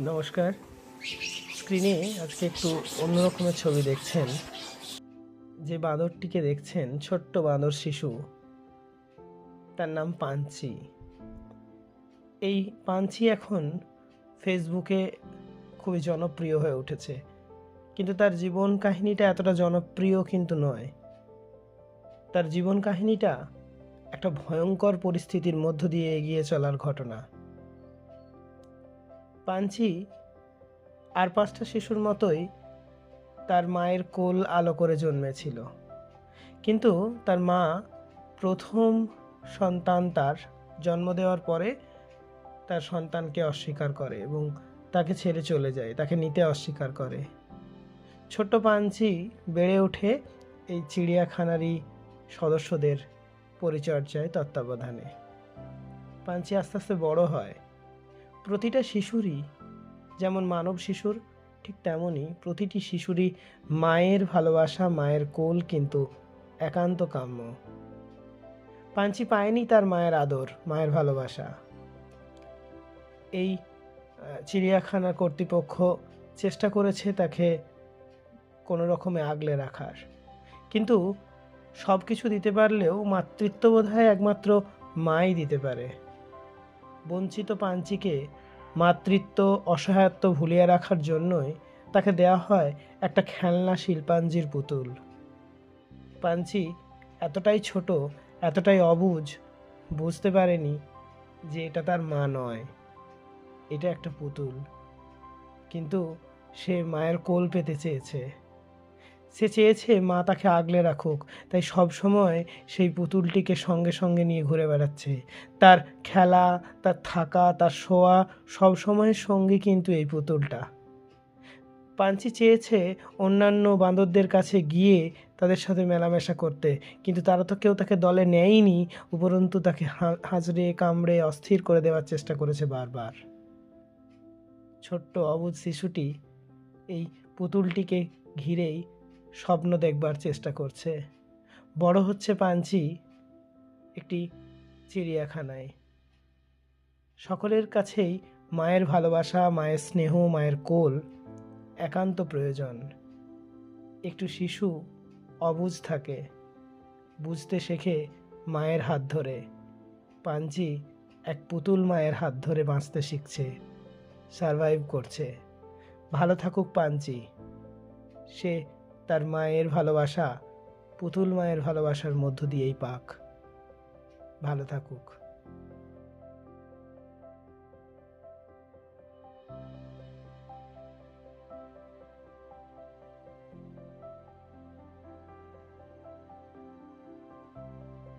নমস্কার। স্ক্রিনে আজকে একটু অন্যরকমের ছবি দেখছেন। যে বাঁদরটিকে দেখছেন, ছোট্ট বাঁদর শিশু। তার নাম পাঞ্চি। এই পাঞ্চি এখন ফেসবুকে খুবই জনপ্রিয় হয়ে উঠেছে। কিন্তু তার জীবন কাহিনীটা এতটা জনপ্রিয় কিন্তু নয়। তার জীবন কাহিনীটা একটা ভয়ঙ্কর পরিস্থিতির মধ্য দিয়ে এগিয়ে চলার ঘটনা। পাঞ্চি আর পাঁচটা শিশুর মতোই তার মায়ের কোল আলো করে জন্মেছিল। কিন্তু তার মা প্রথম সন্তান তার জন্ম দেওয়ার পরে তার সন্তানকে অস্বীকার করে এবং তাকে ছেড়ে চলে যায়, তাকে নিতে অস্বীকার করে। ছোট্ট পাঞ্চি বেড়ে ওঠে এই চিড়িয়াখানারই সদস্যদের পরিচর্যায় তত্ত্বাবধানে। পাঞ্চি আস্তে আস্তে বড় হয়। প্রতিটা শিশুরই, যেমন মানব শিশুর ঠিক তেমনই প্রতিটি শিশুরই মায়ের ভালোবাসা, মায়ের কোল কিন্তু একান্ত কাম্য। পাঞ্চি পায়নি তার মায়ের আদর, মায়ের ভালোবাসা। এই চিড়িয়াখানা কর্তৃপক্ষ চেষ্টা করেছে তাকে কোনো রকমে আগলে রাখার। কিন্তু সব কিছু দিতে পারলেও মাতৃত্ব বোধহয় একমাত্র মাই দিতে পারে। বঞ্চিত পাঞ্চিকে মাতৃত্ব অসহায়ত্ব ভুলিয়ে রাখার জন্যই তাকে দেয়া হয় একটা খেলনা শিল্পাঞ্জির পুতুল। পাঞ্চি এতটাই ছোট, এতটাই অবুঝ বুঝতে পারেনি যে এটা তার মা নয়। এটা একটা পুতুল। কিন্তু সে মায়ের কোল পেতে চেয়েছে। সে চেয়েছে মা তাকে আগলে রাখুক, তাই সব সময় সেই পুতুলটিকে সঙ্গে সঙ্গে নিয়ে ঘুরে বেড়াচ্ছে। তার খেলা, তার থাকা, তার শোয়া, সব সময়ের সঙ্গে কিন্তু এই পুতুলটা। পাঞ্চি চেয়েছে অন্যান্য বাঁদরদের কাছে গিয়ে তাদের সাথে মেলামেশা করতে, কিন্তু তারা তো কেউ তাকে দলে নেয়নি, উপরন্তু তাকে হা- হাজড়ে কামড়ে অস্থির করে দেওয়ার চেষ্টা করেছে বারবার। ছোট্ট অবুধ শিশুটি এই পুতুলটিকে ঘিরেই স্বপ্ন দেখবার চেষ্টা করছে। বড় হচ্ছে পাঞ্চি একটি চিড়িয়াখানায়। সকলের কাছেই মায়ের ভালোবাসা, মায়ের স্নেহ, মায়ের কোল একান্ত প্রয়োজন। একটু শিশু অবুঝ থাকে, বুঝতে শেখে মায়ের হাত ধরে। পাঞ্চি এক পুতুল মায়ের হাত ধরে বাঁচতে শিখছে সারভাইভ করছে। ভালো থাকুক পাঞ্চি। সে তার মায়ের ভালোবাসা পুতুল মায়ের ভালোবাসার মধ্য দিয়েই পাক। ভালো থাকুক।